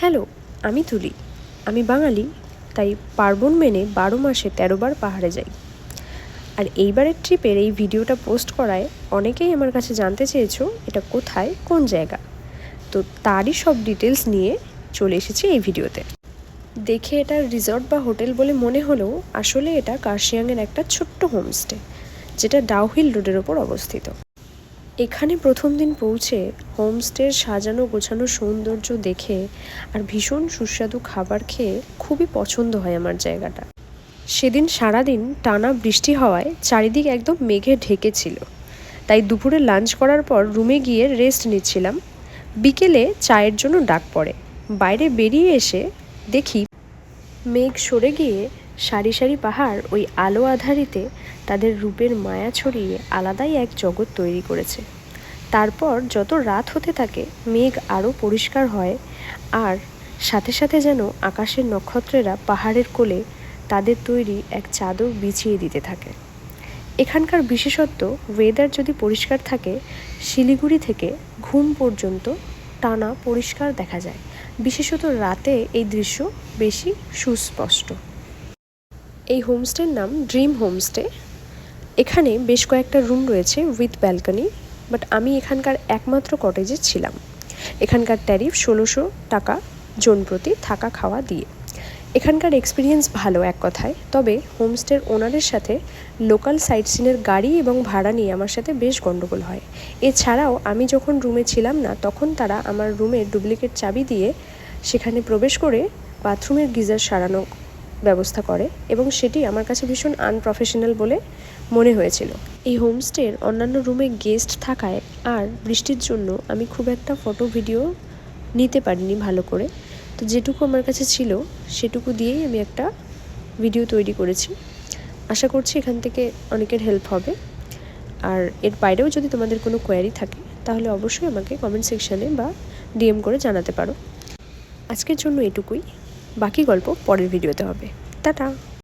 Hello, আমি তুলি। আমি বাঙালি, তাই পার্বণ মেনে বারো মাসে তেরো বার পাহাড়ে যাই। আর এইবারের ট্রিপের এই ভিডিওটা পোস্ট করায় অনেকেই আমার কাছে জানতে চেয়েছো এটা কোথায়, কোন জায়গা। তো তারই সব ডিটেলস নিয়ে চলে এসেছি এই ভিডিওতে। দেখে এটা রিসর্ট বা হোটেল বলে মনে হলেও আসলে এটা কার্শিয়াংয়ের একটা ছোট্ট হোমস্টে, যেটা ডাউহিল রোডের ওপর অবস্থিত। এখানে প্রথম দিন পৌঁছে হোমস্টের সাজানো গোছানো সৌন্দর্য দেখে আর ভীষণ সুস্বাদু খাবার খেয়ে খুবই পছন্দ হয় আমার জায়গাটা। সেদিন সারাদিন টানা বৃষ্টি হওয়ায় চারিদিক একদম মেঘে ঢেকেছিল। তাই দুপুরে লাঞ্চ করার পর রুমে গিয়ে রেস্ট নিচ্ছিলাম। বিকেলে চায়ের জন্য ডাক পড়ে। বাইরে বেরিয়ে এসে দেখি মেঘ সরে গিয়ে সারি সারি পাহাড় ওই আলো আধারিতে তাদের রূপের মায়া ছড়িয়ে আলাদাই এক জগৎ তৈরি করেছে। তারপর যত রাত হতে থাকে, মেঘ আরও পরিষ্কার হয় আর সাথে সাথে যেন আকাশের নক্ষত্রেরা পাহাড়ের কোলে তাদের তৈরি এক চাদর বিছিয়ে দিতে থাকে। এখানকার বিশেষত্ব ওয়েদার যদি পরিষ্কার থাকে, শিলিগুড়ি থেকে ঘুম পর্যন্ত টানা পরিষ্কার দেখা যায়। বিশেষত রাতে এই দৃশ্য বেশি সুস্পষ্ট। এই হোমস্টের নাম ড্রিম হোমস্টে। এখানে বেশ কয়েকটা রুম রয়েছে উইথ ব্যালকনি, বাট আমি এখানকার একমাত্র কটেজে ছিলাম। এখানকার ট্যারিফ ষোলোশো টাকা জন প্রতি থাকা খাওয়া দিয়ে। এখানকার এক্সপিরিয়েন্স ভালো এক কথায়, তবে হোমস্টের ওনারের সাথে লোকাল সাইট সিনের গাড়ি এবং ভাড়া নিয়ে আমার সাথে বেশ গণ্ডগোল হয়। এছাড়াও আমি যখন রুমে ছিলাম না, তখন তারা আমার রুমের ডুপ্লিকেট চাবি দিয়ে সেখানে প্রবেশ করে বাথরুমের গিজার সারানো ব্যবস্থা করে এবং সেটি আমার কাছে ভীষণ আনপ্রফেশনাল বলে মনে হয়েছিল। এই হোমস্টের অন্যান্য রুমে গেস্ট থাকায় আর বৃষ্টির জন্য আমি খুব একটা ফটো ভিডিও নিতে পারিনি ভালো করে। তো যেটুকু আমার কাছে ছিল, সেটুকু দিয়েই আমি একটা ভিডিও তৈরি করেছি। আশা করছি এখান থেকে অনেকের হেল্প হবে। আর এর বাইরেও যদি তোমাদের কোনো কোয়ারি থাকে, তাহলে অবশ্যই আমাকে কমেন্ট সেকশানে বা ডিএম করে জানাতে পারো। আজকের জন্য এটুকুই। বাকি গল্প পরের ভিডিওতে হবে। টাটা।